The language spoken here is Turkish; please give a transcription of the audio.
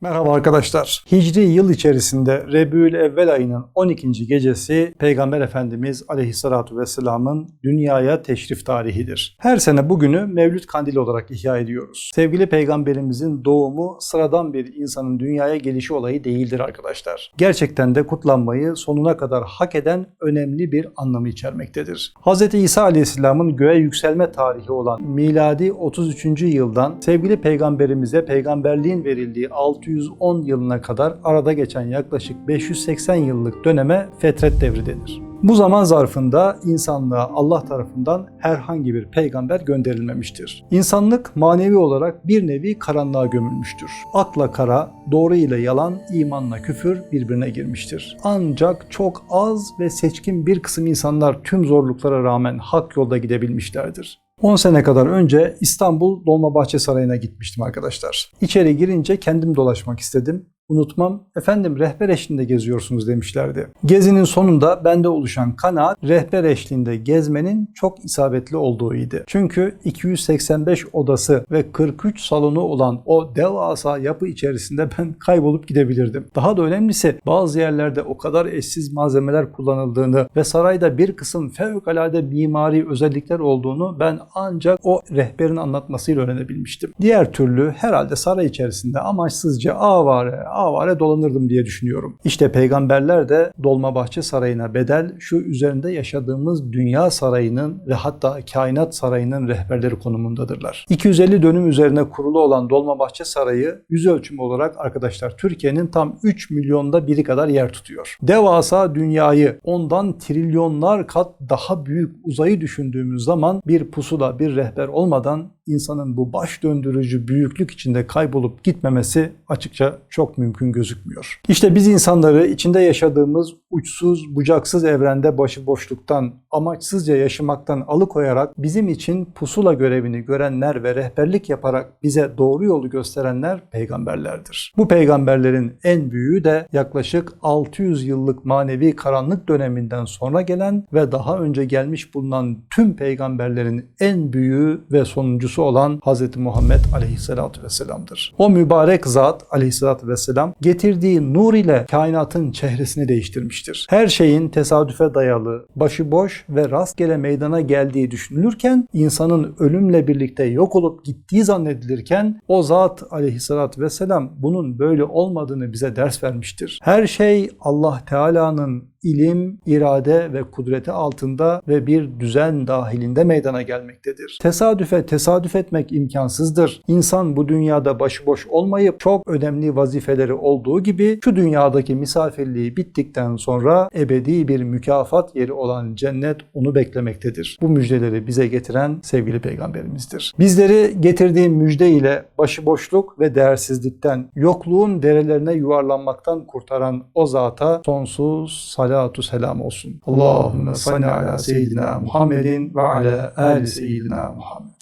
Merhaba arkadaşlar. Hicri yıl içerisinde Rebül Evvel ayının 12. gecesi Peygamber Efendimiz Aleyhissalatu Vesselam'ın dünyaya teşrif tarihidir. Her sene bugünü Mevlüt Kandili olarak ihya ediyoruz. Sevgili Peygamberimizin doğumu sıradan bir insanın dünyaya gelişi olayı değildir arkadaşlar. Gerçekten de kutlanmayı sonuna kadar hak eden önemli bir anlamı içermektedir. Hz. İsa Aleyhisselam'ın göğe yükselme tarihi olan miladi 33. yıldan sevgili Peygamberimize peygamberliğin verildiği 610 yılına kadar arada geçen yaklaşık 580 yıllık döneme fetret devri denir. Bu zaman zarfında insanlığa Allah tarafından herhangi bir peygamber gönderilmemiştir. İnsanlık manevi olarak bir nevi karanlığa gömülmüştür. Akla kara, doğru ile yalan, imanla küfür birbirine girmiştir. Ancak çok az ve seçkin bir kısım insanlar tüm zorluklara rağmen hak yolda gidebilmişlerdir. 10 sene kadar önce İstanbul Dolmabahçe Sarayı'na gitmiştim arkadaşlar. İçeri girince kendim dolaşmak istedim. Unutmam, efendim rehber eşliğinde geziyorsunuz demişlerdi. Gezinin sonunda bende oluşan kanaat rehber eşliğinde gezmenin çok isabetli olduğuydu. Çünkü 285 odası ve 43 salonu olan o devasa yapı içerisinde ben kaybolup gidebilirdim. Daha da önemlisi bazı yerlerde o kadar eşsiz malzemeler kullanıldığını ve sarayda bir kısım fevkalade mimari özellikler olduğunu ben ancak o rehberin anlatmasıyla öğrenebilmiştim. Diğer türlü herhalde saray içerisinde amaçsızca avare avare dolanırdım diye düşünüyorum. İşte peygamberler de Dolmabahçe Sarayı'na bedel şu üzerinde yaşadığımız dünya sarayının ve hatta kainat sarayının rehberleri konumundadırlar. 250 dönüm üzerine kurulu olan Dolmabahçe Sarayı yüz ölçümü olarak arkadaşlar Türkiye'nin tam 3 milyonda biri kadar yer tutuyor. Devasa dünyayı ondan trilyonlar kat daha büyük uzayı düşündüğümüz zaman bir pusula bir rehber olmadan insanın bu baş döndürücü büyüklük içinde kaybolup gitmemesi açıkça çok mümkün gözükmüyor. İşte biz insanları içinde yaşadığımız uçsuz bucaksız evrende başıboşluktan, amaçsızca yaşamaktan alıkoyarak bizim için pusula görevini görenler ve rehberlik yaparak bize doğru yolu gösterenler peygamberlerdir. Bu peygamberlerin en büyüğü de yaklaşık 600 yıllık manevi karanlık döneminden sonra gelen ve daha önce gelmiş bulunan tüm peygamberlerin en büyüğü ve sonuncusu olan Hz. Muhammed Aleyhisselatü Vesselam'dır. O mübarek zat Aleyhisselatü Vesselam getirdiği nur ile kainatın çehresini değiştirmiştir. Her şeyin tesadüfe dayalı, başıboş ve rastgele meydana geldiği düşünülürken insanın ölümle birlikte yok olup gittiği zannedilirken o zat Aleyhisselatü Vesselam bunun böyle olmadığını bize ders vermiştir. Her şey Allah Teala'nın ilim, irade ve kudreti altında ve bir düzen dahilinde meydana gelmektedir. Tesadüfe tesadüf etmek imkansızdır. İnsan bu dünyada başıboş olmayıp çok önemli vazifeleri olduğu gibi şu dünyadaki misafirliği bittikten sonra ebedi bir mükafat yeri olan cennet onu beklemektedir. Bu müjdeleri bize getiren sevgili peygamberimizdir. Bizleri getirdiği müjde ile başıboşluk ve değersizlikten, yokluğun derelerine yuvarlanmaktan kurtaran o zata sonsuz salatu selam olsun. Allahümme salli ala seyyidina Muhammedin ve ala ali seyyidina Muhammed.